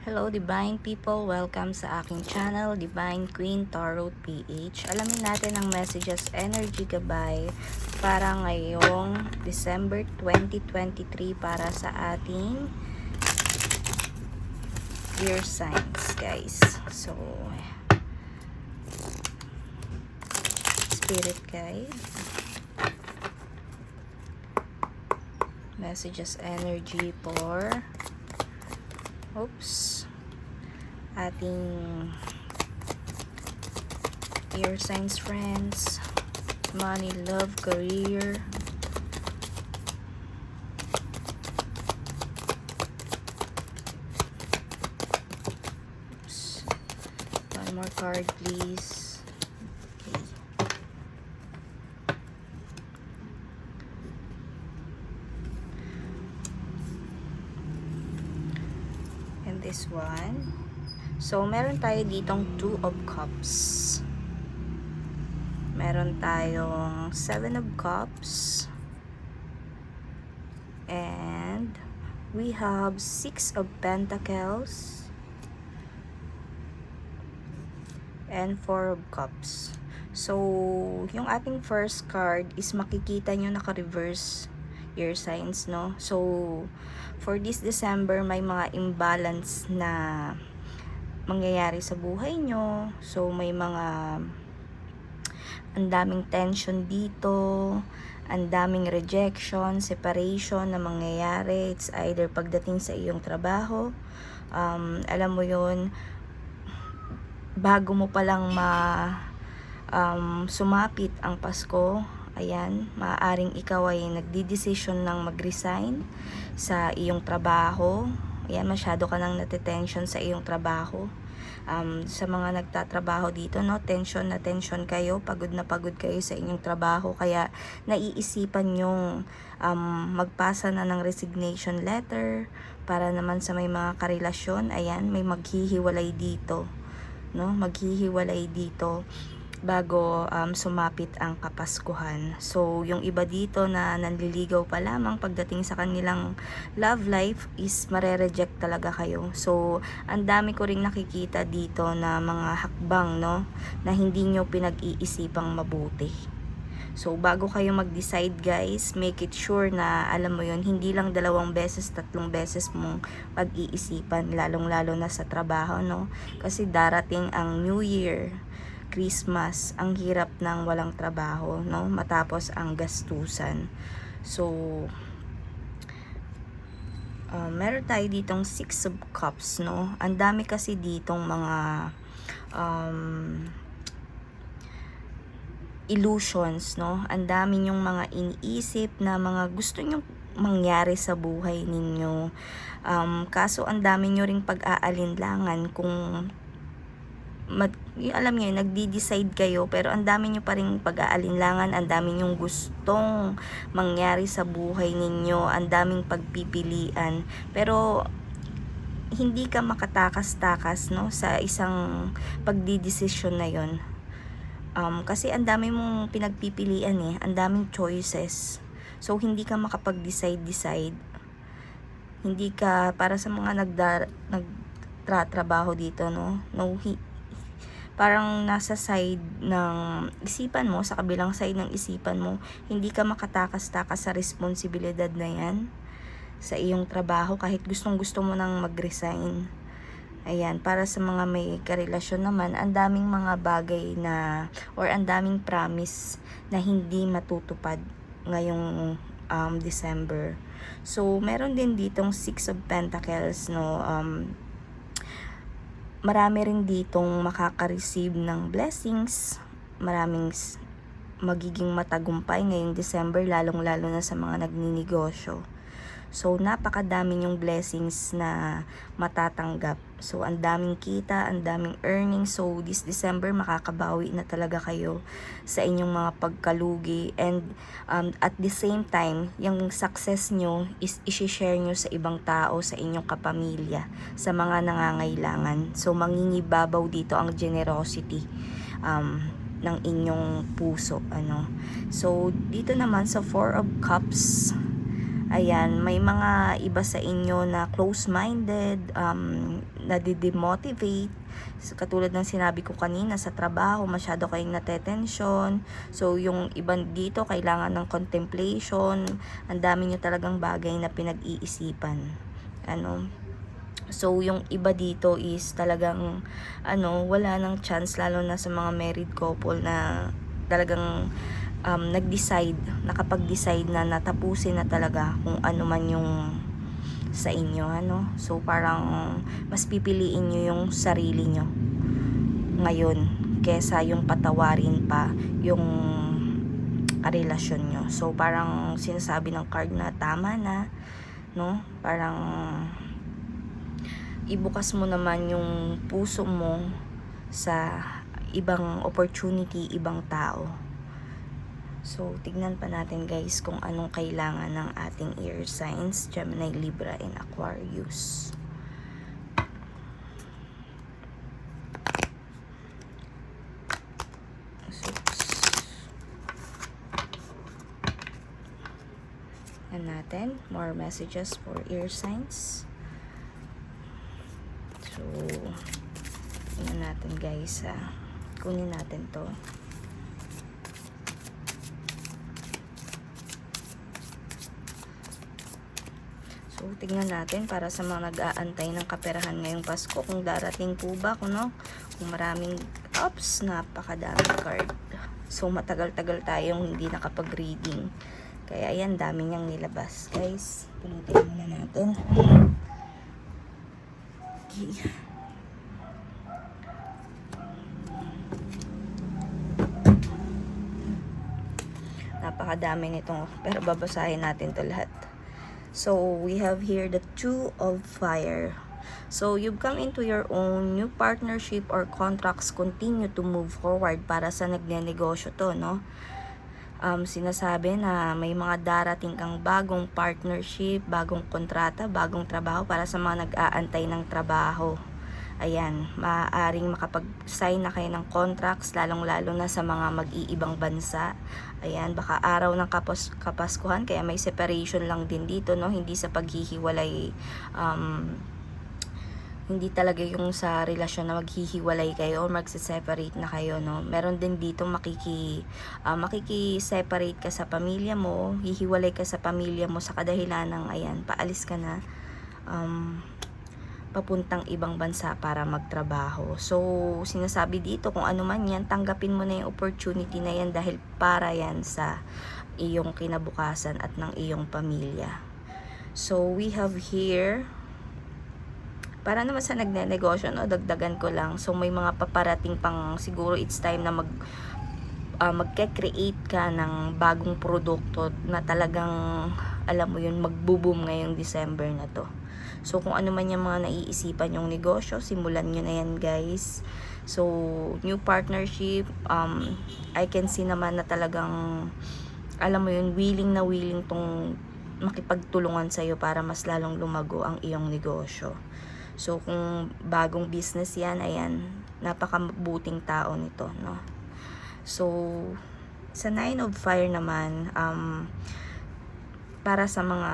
Hello Divine People, welcome sa aking channel Divine Queen Tarot PH. Alamin natin ang messages energy gabay para ngayong December 2023 para sa ating year signs guys. So Spirit guide messages energy for oops. Ating air signs friends money love career. Oops. One more card please okay. This one. So, meron tayo ditong two of cups. Meron tayong seven of cups. And we have six of pentacles. And four of cups. So, yung ating first card is makikita nyo naka-reverse year signs, no? So, for this December, may mga imbalance na mangyayari sa buhay nyo. So, may mga ang daming tension dito, ang daming rejection, separation na mangyayari. It's either pagdating sa iyong trabaho, um, alam mo yon bago mo palang ma um, sumapit ang Pasko, ayan, maaaring ikaw ay nagdi-decision ng mag-resign sa iyong trabaho. Ayan, masyado ka nang natitension sa iyong trabaho. Um, sa mga nagtatrabaho dito, no, tension na tension kayo, pagod na pagod kayo sa inyong trabaho, kaya naiisipan yung um, magpasa na ng resignation letter para naman sa may mga karelasyon, ayan, may maghihiwalay dito, no, maghihiwalay dito bago um, sumapit ang kapaskuhan. So, yung iba dito na nanliligaw pa lamang pagdating sa kanilang love life is marereject talaga kayo. So, ang dami ko ring nakikita dito na mga hakbang, no, na hindi nyo pinag-iisipang mabuti. So, bago kayo mag-decide guys, make it sure na, alam mo yon hindi lang dalawang beses, tatlong beses mong pag-iisipan, lalong-lalo na sa trabaho, no? Kasi darating ang New Year, Christmas, ang hirap ng walang trabaho, no? Matapos ang gastusan. So, uh, meron tayo ditong six of cups, no? Ang dami kasi ditong mga um, illusions, no? Ang dami yung mga iniisip na mga gusto nyong mangyari sa buhay ninyo. Um, kaso ang dami nyo ring pag-aalinlangan kung mag, yung alam niyo, nagdi-decide kayo pero ang dami niyo pa ring pag-aalinlangan, ang dami niyong gustong mangyari sa buhay ninyo, ang daming pagpipilian. Pero hindi ka makatakas-takas no sa isang pagdidesisyon na 'yon. Um, kasi ang dami mong pinagpipilian eh, ang daming choices. So hindi ka makapag-decide-decide. Hindi ka para sa mga nagda nagtratrabaho dito no. No parang nasa side ng isipan mo, sa kabilang side ng isipan mo, hindi ka makatakas-takas sa responsibilidad na yan sa iyong trabaho kahit gustong gusto mo nang mag-resign. Ayan, para sa mga may karelasyon naman, ang daming mga bagay na, or ang daming promise na hindi matutupad ngayong um, December. So, meron din ditong Six of Pentacles, no, um, marami rin ditong makaka-receive ng blessings. Maraming magiging matagumpay ngayong December, lalong-lalo na sa mga nagninegosyo. So, napakadami yung blessings na matatanggap. So, ang daming kita, ang daming earnings. So, this December, makakabawi na talaga kayo sa inyong mga pagkalugi. And um, at the same time, yung success nyo is isi-share nyo sa ibang tao, sa inyong kapamilya, sa mga nangangailangan. So, mangingibabaw dito ang generosity. Um, ng inyong puso ano so dito naman sa four of cups Ayan, may mga iba sa inyo na close-minded, um, nadidemotivate. Katulad ng sinabi ko kanina sa trabaho, masyado kayong natetensyon. So, yung iban dito, kailangan ng contemplation. Ang dami nyo talagang bagay na pinag-iisipan. Ano, So, yung iba dito is talagang, ano, wala nang chance, lalo na sa mga married couple na talagang um, nag-decide, nakapag-decide na natapusin na talaga kung ano man yung sa inyo, ano. So, parang mas pipiliin nyo yung sarili nyo ngayon kesa yung patawarin pa yung karelasyon nyo. So, parang sinasabi ng card na tama na, no? Parang ibukas mo naman yung puso mo sa ibang opportunity, ibang tao. So, tignan pa natin guys kung anong kailangan ng ating air signs, Gemini, Libra, and Aquarius. Yan natin, more messages for air signs. So, tingnan natin guys, ah. kunin natin to. So, tingnan natin para sa mga nag-aantay ng kaperahan ngayong Pasko. Kung darating po ba, kung, no? kung maraming ups, napakadami card. So, matagal-tagal tayong hindi nakapag-reading. Kaya, ayan, dami niyang nilabas. Guys, pulutin muna natin. Okay. Napakadami nito. Pero babasahin natin to lahat. So, we have here the Two of Fire. So, you've come into your own new partnership or contracts continue to move forward para sa nagnenegosyo to, no? Um, sinasabi na may mga darating kang bagong partnership, bagong kontrata, bagong trabaho para sa mga nag-aantay ng trabaho. Ayan, maaaring makapag-sign na kayo ng contracts, lalong-lalo na sa mga mag-iibang bansa. Ayan, baka araw ng kapos, kapaskuhan, kaya may separation lang din dito, no? Hindi sa paghihiwalay, um, hindi talaga yung sa relasyon na maghihiwalay kayo or magse-separate na kayo, no? Meron din dito makiki, uh, makiki-separate ka sa pamilya mo, hihiwalay ka sa pamilya mo sa kadahilan ng, ayan, paalis ka na. Um, papuntang ibang bansa para magtrabaho. So, sinasabi dito kung ano man yan, tanggapin mo na yung opportunity na yan dahil para yan sa iyong kinabukasan at ng iyong pamilya. So, we have here para naman sa nagne-negosyo, no, dagdagan ko lang. So, may mga paparating pang siguro it's time na mag uh, magke-create ka ng bagong produkto na talagang alam mo yun, magbo-boom ngayong December na to. So, kung ano man yung mga naiisipan yung negosyo, simulan nyo na yan, guys. So, new partnership, um, I can see naman na talagang, alam mo yun, willing na willing tong makipagtulungan sa'yo para mas lalong lumago ang iyong negosyo. So, kung bagong business yan, ayan, napakabuting tao nito, no? So, sa Nine of Fire naman, um, para sa mga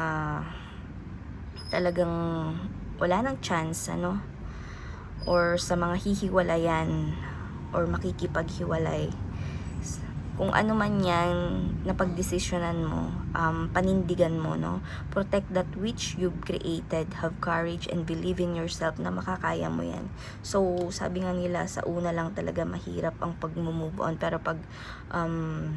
talagang wala nang chance, ano? Or sa mga hihiwalayan or makikipaghiwalay kung ano man yan na pagdesisyonan mo, um, panindigan mo, no? Protect that which you've created. Have courage and believe in yourself na makakaya mo yan. So, sabi nga nila, sa una lang talaga mahirap ang pag-move on. Pero pag um,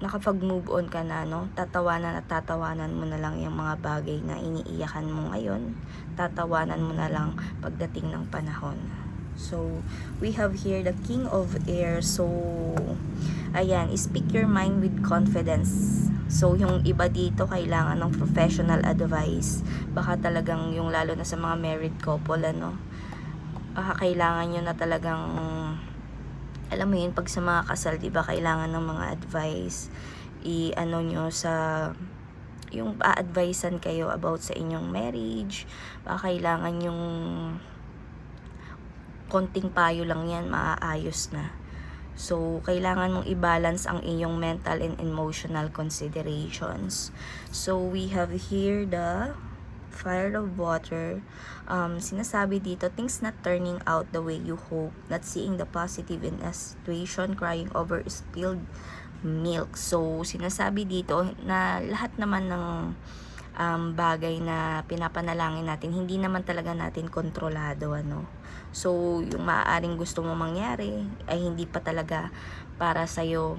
nakapag-move on ka na, no? Tatawanan at tatawanan mo na lang yung mga bagay na iniiyakan mo ngayon. Tatawanan mo na lang pagdating ng panahon. So, we have here the King of Air. So, ayan, speak your mind with confidence. So, yung iba dito kailangan ng professional advice. Baka talagang yung lalo na sa mga married couple, ano, baka kailangan nyo na talagang, alam mo yun, pag sa mga kasal, di ba, kailangan ng mga advice. I-ano nyo sa yung a-advisean kayo about sa inyong marriage, baka kailangan yung konting payo lang yan, maaayos na. So, kailangan mong i-balance ang iyong mental and emotional considerations. So, we have here the fire of water. Um, sinasabi dito, things not turning out the way you hope, not seeing the positive in a situation, crying over spilled milk. So, sinasabi dito na lahat naman ng um, bagay na pinapanalangin natin, hindi naman talaga natin kontrolado, ano. So, yung maaaring gusto mo mangyari ay hindi pa talaga para sa'yo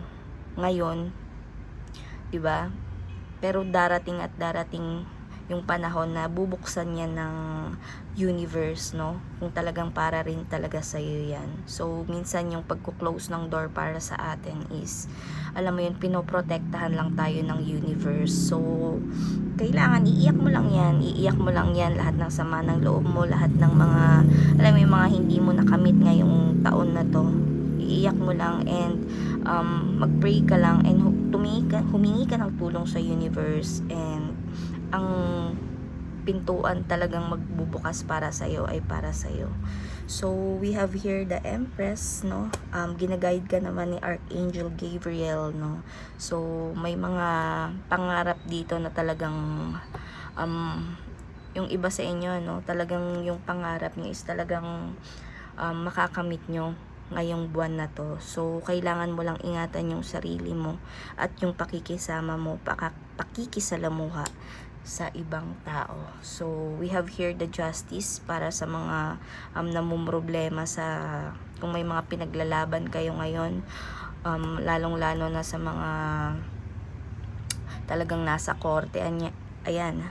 ngayon, 'di ba? Pero darating at darating yung panahon na bubuksan yan ng universe, no? Kung talagang para rin talaga sa iyo yan. So, minsan yung pagko-close ng door para sa atin is, alam mo yun, pinoprotektahan lang tayo ng universe. So, kailangan, iiyak mo lang yan, iiyak mo lang yan, lahat ng sama ng loob mo, lahat ng mga, alam mo yung mga hindi mo nakamit ngayong taon na to. Iiyak mo lang and um, mag-pray ka lang and hu- tumingi ka, humingi ka ng tulong sa universe and ang pintuan talagang magbubukas para sa iyo ay para sa iyo. So we have here the Empress, no? Um ginaguide ka naman ni Archangel Gabriel, no? So may mga pangarap dito na talagang um yung iba sa inyo, no? Talagang yung pangarap niyo is talagang um, makakamit nyo ngayong buwan na to. So, kailangan mo lang ingatan yung sarili mo at yung pakikisama mo, paka, pakikisalamuha sa ibang tao. So, we have here the justice para sa mga um, namumroblema sa kung may mga pinaglalaban kayo ngayon, um, lalong-lalo na sa mga talagang nasa korte. Ayan,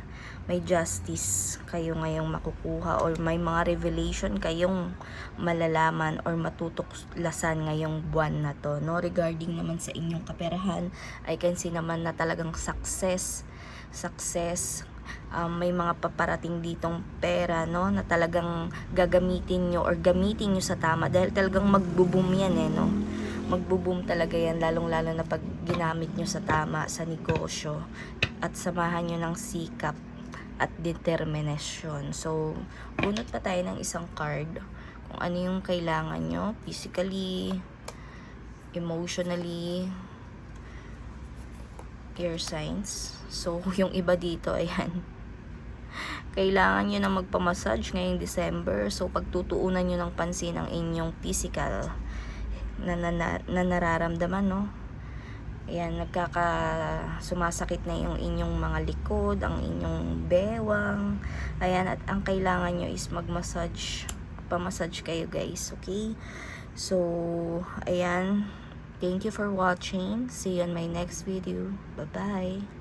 may justice kayo ngayong makukuha or may mga revelation kayong malalaman or matutuklasan ngayong buwan na to no regarding naman sa inyong kaperahan I can see naman na talagang success success. Um, may mga paparating ditong pera no na talagang gagamitin nyo or gamitin nyo sa tama. Dahil talagang magbo-boom yan eh no? Magbo-boom talaga yan lalong lalo na pag ginamit nyo sa tama sa negosyo at samahan nyo ng sikap at determinasyon. So, bunot pa tayo ng isang card. Kung ano yung kailangan nyo physically, emotionally, air signs. So, yung iba dito, ayan. Kailangan nyo na magpamassage ngayong December. So, pagtutuunan nyo ng pansin ang inyong physical na, na, na, na nararamdaman, no? Ayan, nagkaka sumasakit na yung inyong mga likod, ang inyong bewang. Ayan, at ang kailangan nyo is mag-massage. Pa-massage kayo guys, okay? So, ayan. Thank you for watching. See you on my next video. Bye-bye.